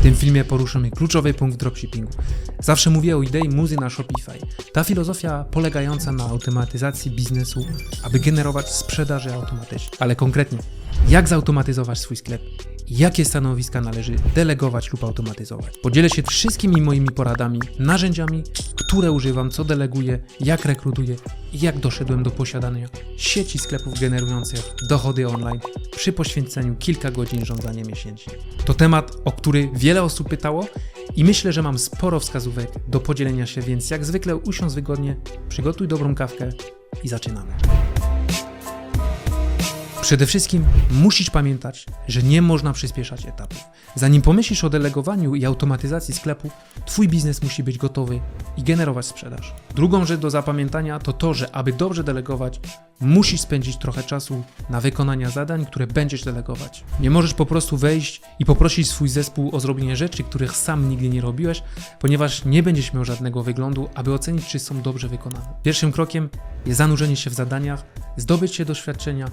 W tym filmie poruszymy kluczowy punkt dropshippingu. Zawsze mówię o idei muzy na Shopify. Ta filozofia polegająca na automatyzacji biznesu, aby generować sprzedaży automatycznie. Ale konkretnie, jak zautomatyzować swój sklep? Jakie stanowiska należy delegować lub automatyzować? Podzielę się wszystkimi moimi poradami, narzędziami, które używam, co deleguję, jak rekrutuję i jak doszedłem do posiadania sieci sklepów generujących dochody online przy poświęceniu kilka godzin rządzania miesięcznie. To temat, o który wiele osób pytało i myślę, że mam sporo wskazówek do podzielenia się, więc jak zwykle usiądź wygodnie, przygotuj dobrą kawkę i zaczynamy. Przede wszystkim musisz pamiętać, że nie można przyspieszać etapów. Zanim pomyślisz o delegowaniu i automatyzacji sklepu, Twój biznes musi być gotowy i generować sprzedaż. Drugą rzecz do zapamiętania to to, że aby dobrze delegować, musisz spędzić trochę czasu na wykonania zadań, które będziesz delegować. Nie możesz po prostu wejść i poprosić swój zespół o zrobienie rzeczy, których sam nigdy nie robiłeś, ponieważ nie będziesz miał żadnego wyglądu, aby ocenić, czy są dobrze wykonane. Pierwszym krokiem jest zanurzenie się w zadaniach, zdobycie doświadczenia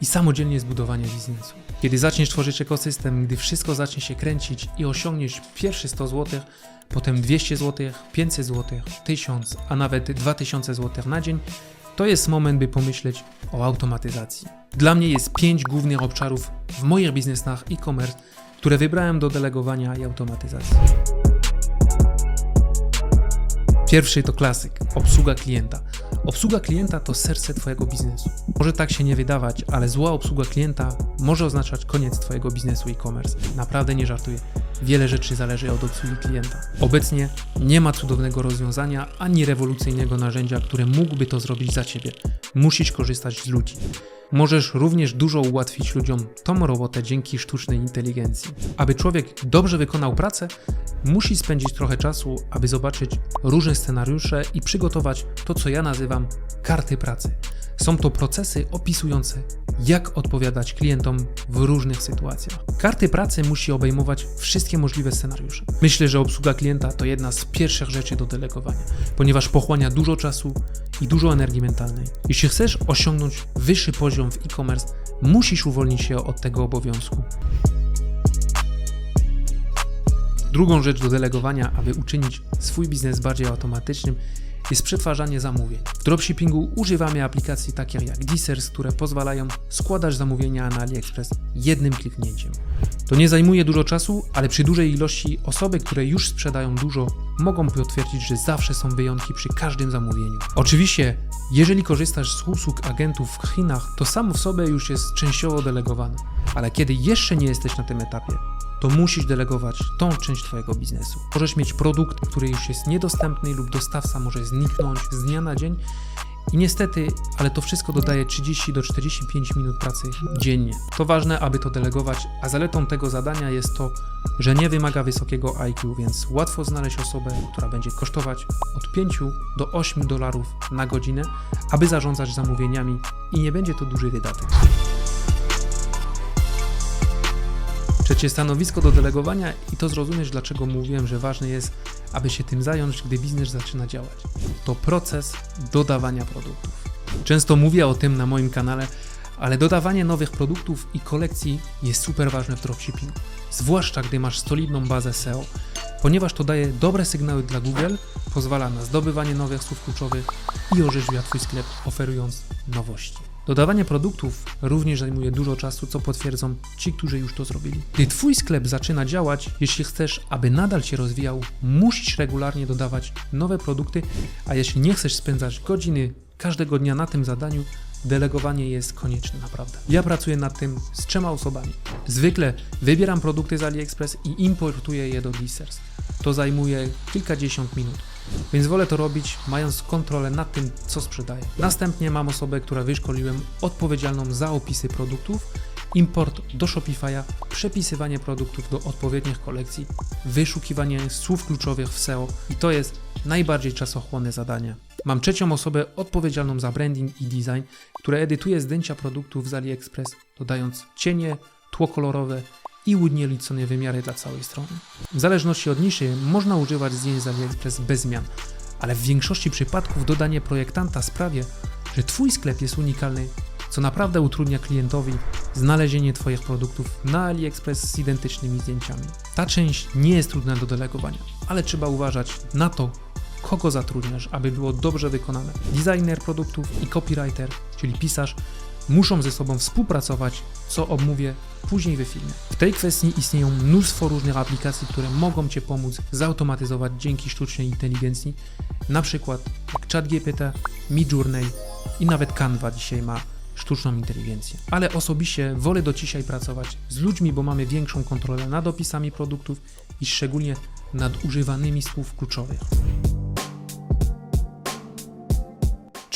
i samodzielnie zbudowanie biznesu. Kiedy zaczniesz tworzyć ekosystem, gdy wszystko zacznie się kręcić i osiągniesz pierwsze 100 zł, potem 200 zł, 500 zł, 1000, a nawet 2000 zł na dzień, to jest moment, by pomyśleć o automatyzacji. Dla mnie jest pięć głównych obszarów w moich biznesach e-commerce, które wybrałem do delegowania i automatyzacji. Pierwszy to klasyk obsługa klienta. Obsługa klienta to serce Twojego biznesu. Może tak się nie wydawać, ale zła obsługa klienta może oznaczać koniec Twojego biznesu e-commerce. Naprawdę nie żartuję. Wiele rzeczy zależy od obsługi klienta. Obecnie nie ma cudownego rozwiązania ani rewolucyjnego narzędzia, które mógłby to zrobić za Ciebie. Musisz korzystać z ludzi. Możesz również dużo ułatwić ludziom tą robotę dzięki sztucznej inteligencji. Aby człowiek dobrze wykonał pracę, musi spędzić trochę czasu, aby zobaczyć różne scenariusze i przygotować to, co ja nazywam karty pracy. Są to procesy opisujące, jak odpowiadać klientom w różnych sytuacjach. Karty pracy musi obejmować wszystkie możliwe scenariusze. Myślę, że obsługa klienta to jedna z pierwszych rzeczy do delegowania, ponieważ pochłania dużo czasu i dużo energii mentalnej. Jeśli chcesz osiągnąć wyższy poziom w e-commerce, musisz uwolnić się od tego obowiązku. Drugą rzecz do delegowania, aby uczynić swój biznes bardziej automatycznym, jest przetwarzanie zamówień. W dropshippingu używamy aplikacji takich jak Dissers, które pozwalają składać zamówienia na AliExpress jednym kliknięciem. To nie zajmuje dużo czasu, ale przy dużej ilości osoby, które już sprzedają dużo, mogą potwierdzić, że zawsze są wyjątki przy każdym zamówieniu. Oczywiście, jeżeli korzystasz z usług agentów w Chinach, to samo w sobie już jest częściowo delegowane, ale kiedy jeszcze nie jesteś na tym etapie, to musisz delegować tą część Twojego biznesu. Możesz mieć produkt, który już jest niedostępny lub dostawca może zniknąć z dnia na dzień i niestety, ale to wszystko dodaje 30 do 45 minut pracy dziennie. To ważne, aby to delegować, a zaletą tego zadania jest to, że nie wymaga wysokiego IQ, więc łatwo znaleźć osobę, która będzie kosztować od 5 do 8 dolarów na godzinę, aby zarządzać zamówieniami i nie będzie to duży wydatek. Trzecie stanowisko do delegowania i to zrozumiesz, dlaczego mówiłem, że ważne jest, aby się tym zająć, gdy biznes zaczyna działać. To proces dodawania produktów. Często mówię o tym na moim kanale, ale dodawanie nowych produktów i kolekcji jest super ważne w dropshippingu. Zwłaszcza gdy masz solidną bazę SEO, ponieważ to daje dobre sygnały dla Google, pozwala na zdobywanie nowych słów kluczowych i orzeźwia Twój sklep oferując nowości. Dodawanie produktów również zajmuje dużo czasu, co potwierdzą ci, którzy już to zrobili. Gdy Twój sklep zaczyna działać, jeśli chcesz, aby nadal się rozwijał, musisz regularnie dodawać nowe produkty, a jeśli nie chcesz spędzać godziny każdego dnia na tym zadaniu, delegowanie jest konieczne naprawdę. Ja pracuję nad tym z trzema osobami. Zwykle wybieram produkty z AliExpress i importuję je do Dissers. To zajmuje kilkadziesiąt minut. Więc wolę to robić, mając kontrolę nad tym, co sprzedaję. Następnie mam osobę, która wyszkoliłem, odpowiedzialną za opisy produktów, import do Shopify'a, przepisywanie produktów do odpowiednich kolekcji, wyszukiwanie słów kluczowych w SEO i to jest najbardziej czasochłonne zadanie. Mam trzecią osobę odpowiedzialną za branding i design, która edytuje zdjęcia produktów z AliExpress, dodając cienie, tło kolorowe i ujednolicone wymiary dla całej strony. W zależności od niszy można używać zdjęć z AliExpress bez zmian, ale w większości przypadków dodanie projektanta sprawia, że Twój sklep jest unikalny co naprawdę utrudnia klientowi znalezienie Twoich produktów na AliExpress z identycznymi zdjęciami. Ta część nie jest trudna do delegowania, ale trzeba uważać na to, kogo zatrudniasz, aby było dobrze wykonane. Designer produktów i copywriter, czyli pisarz, muszą ze sobą współpracować, co omówię później we filmie. W tej kwestii istnieją mnóstwo różnych aplikacji, które mogą Cię pomóc zautomatyzować dzięki sztucznej inteligencji, na przykład ChatGPT, Midjourney i nawet Canva dzisiaj ma sztuczną inteligencję. Ale osobiście wolę do dzisiaj pracować z ludźmi, bo mamy większą kontrolę nad opisami produktów i szczególnie nad używanymi słów kluczowych.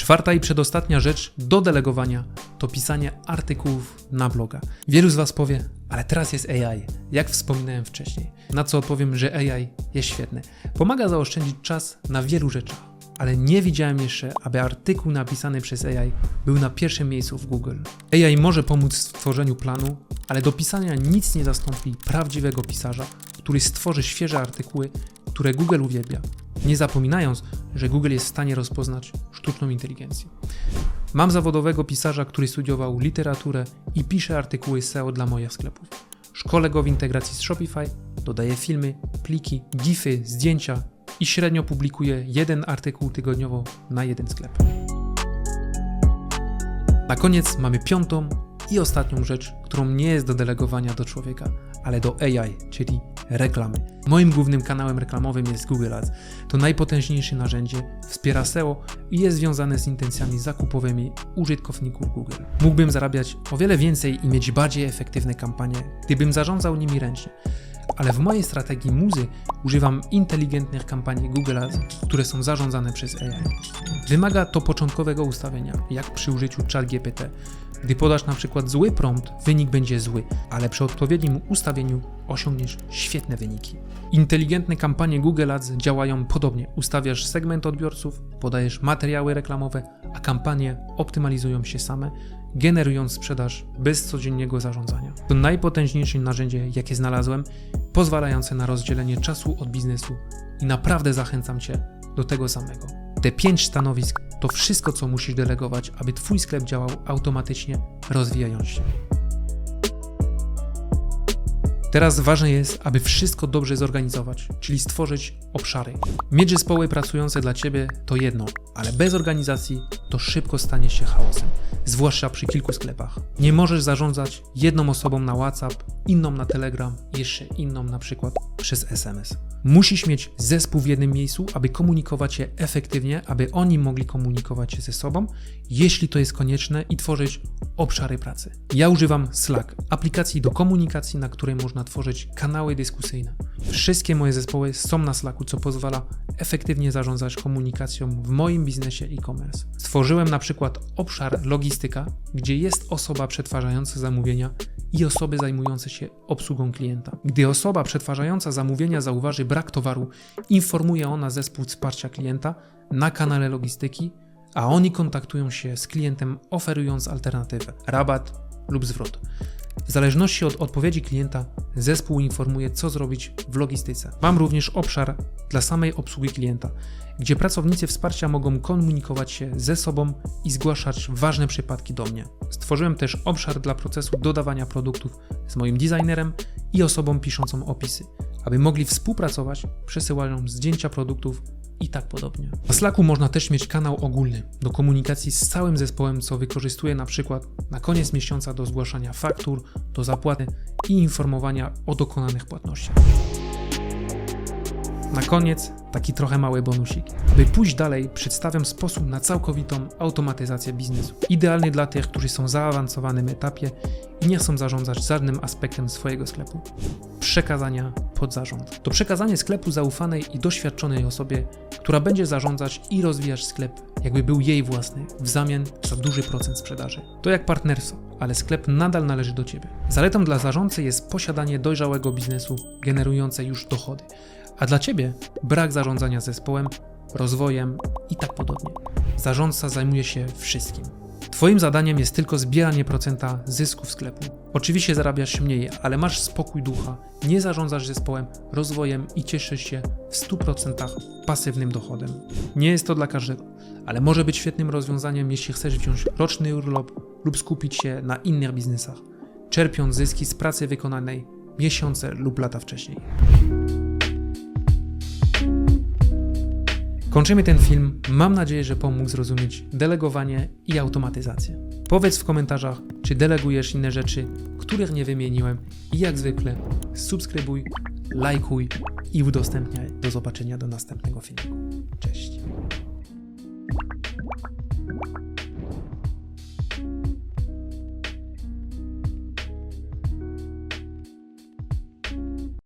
Czwarta i przedostatnia rzecz do delegowania to pisanie artykułów na bloga. Wielu z Was powie, ale teraz jest AI, jak wspominałem wcześniej. Na co odpowiem, że AI jest świetny. Pomaga zaoszczędzić czas na wielu rzeczach, ale nie widziałem jeszcze, aby artykuł napisany przez AI był na pierwszym miejscu w Google. AI może pomóc w stworzeniu planu, ale do pisania nic nie zastąpi prawdziwego pisarza, który stworzy świeże artykuły, które Google uwielbia nie zapominając, że Google jest w stanie rozpoznać sztuczną inteligencję. Mam zawodowego pisarza, który studiował literaturę i pisze artykuły SEO dla moich sklepów. Szkole go w integracji z Shopify, dodaje filmy, pliki, gify, zdjęcia i średnio publikuje jeden artykuł tygodniowo na jeden sklep. Na koniec mamy piątą i ostatnią rzecz, którą nie jest do delegowania do człowieka, ale do AI, czyli reklamy. Moim głównym kanałem reklamowym jest Google Ads. To najpotężniejsze narzędzie, wspiera SEO i jest związane z intencjami zakupowymi użytkowników Google. Mógłbym zarabiać o wiele więcej i mieć bardziej efektywne kampanie, gdybym zarządzał nimi ręcznie. Ale w mojej strategii muzy używam inteligentnych kampanii Google Ads, które są zarządzane przez AI. Wymaga to początkowego ustawienia, jak przy użyciu ChatGPT, gdy podasz na przykład zły prompt, wynik będzie zły, ale przy odpowiednim ustawieniu osiągniesz świetne wyniki. Inteligentne kampanie Google Ads działają podobnie. Ustawiasz segment odbiorców, podajesz materiały reklamowe, a kampanie optymalizują się same, generując sprzedaż bez codziennego zarządzania. To najpotężniejsze narzędzie, jakie znalazłem, pozwalające na rozdzielenie czasu od biznesu i naprawdę zachęcam Cię do tego samego. Te pięć stanowisk to wszystko, co musisz delegować, aby Twój sklep działał automatycznie, rozwijając się. Teraz ważne jest, aby wszystko dobrze zorganizować, czyli stworzyć obszary. Mieć zespoły pracujące dla Ciebie to jedno, ale bez organizacji to szybko stanie się chaosem, zwłaszcza przy kilku sklepach. Nie możesz zarządzać jedną osobą na WhatsApp, inną na Telegram, jeszcze inną na przykład przez SMS. Musisz mieć zespół w jednym miejscu, aby komunikować się efektywnie, aby oni mogli komunikować się ze sobą, jeśli to jest konieczne, i tworzyć obszary pracy. Ja używam Slack, aplikacji do komunikacji, na której można tworzyć kanały dyskusyjne. Wszystkie moje zespoły są na Slacku, co pozwala efektywnie zarządzać komunikacją w moim biznesie e-commerce. Stworzyłem na przykład obszar logistyka, gdzie jest osoba przetwarzająca zamówienia i osoby zajmujące się obsługą klienta. Gdy osoba przetwarzająca zamówienia zauważy brak towaru, informuje ona zespół wsparcia klienta na kanale logistyki, a oni kontaktują się z klientem oferując alternatywę rabat lub zwrot. W zależności od odpowiedzi klienta, zespół informuje, co zrobić w logistyce. Mam również obszar dla samej obsługi klienta, gdzie pracownicy wsparcia mogą komunikować się ze sobą i zgłaszać ważne przypadki do mnie. Stworzyłem też obszar dla procesu dodawania produktów z moim designerem i osobą piszącą opisy, aby mogli współpracować, przesyłając zdjęcia produktów i tak podobnie. Na Slacku można też mieć kanał ogólny do komunikacji z całym zespołem, co wykorzystuję na przykład na koniec miesiąca do zgłaszania faktur, do zapłaty i informowania o dokonanych płatnościach. Na koniec taki trochę mały bonusik. By pójść dalej, przedstawiam sposób na całkowitą automatyzację biznesu. Idealny dla tych, którzy są w zaawansowanym etapie i nie chcą zarządzać żadnym aspektem swojego sklepu. Przekazania pod zarząd. To przekazanie sklepu zaufanej i doświadczonej osobie, która będzie zarządzać i rozwijać sklep, jakby był jej własny, w zamian za duży procent sprzedaży. To jak partnerstwo, ale sklep nadal należy do Ciebie. Zaletą dla zarządcy jest posiadanie dojrzałego biznesu generujące już dochody a dla ciebie brak zarządzania zespołem, rozwojem i tak podobnie. Zarządca zajmuje się wszystkim. Twoim zadaniem jest tylko zbieranie procenta zysków sklepu. Oczywiście zarabiasz mniej, ale masz spokój ducha, nie zarządzasz zespołem, rozwojem i cieszysz się w 100% pasywnym dochodem. Nie jest to dla każdego, ale może być świetnym rozwiązaniem, jeśli chcesz wziąć roczny urlop lub skupić się na innych biznesach, czerpiąc zyski z pracy wykonanej miesiące lub lata wcześniej. Kończymy ten film. Mam nadzieję, że pomógł zrozumieć delegowanie i automatyzację. Powiedz w komentarzach, czy delegujesz inne rzeczy, których nie wymieniłem i jak zwykle subskrybuj, lajkuj i udostępniaj. Do zobaczenia do następnego filmu. Cześć.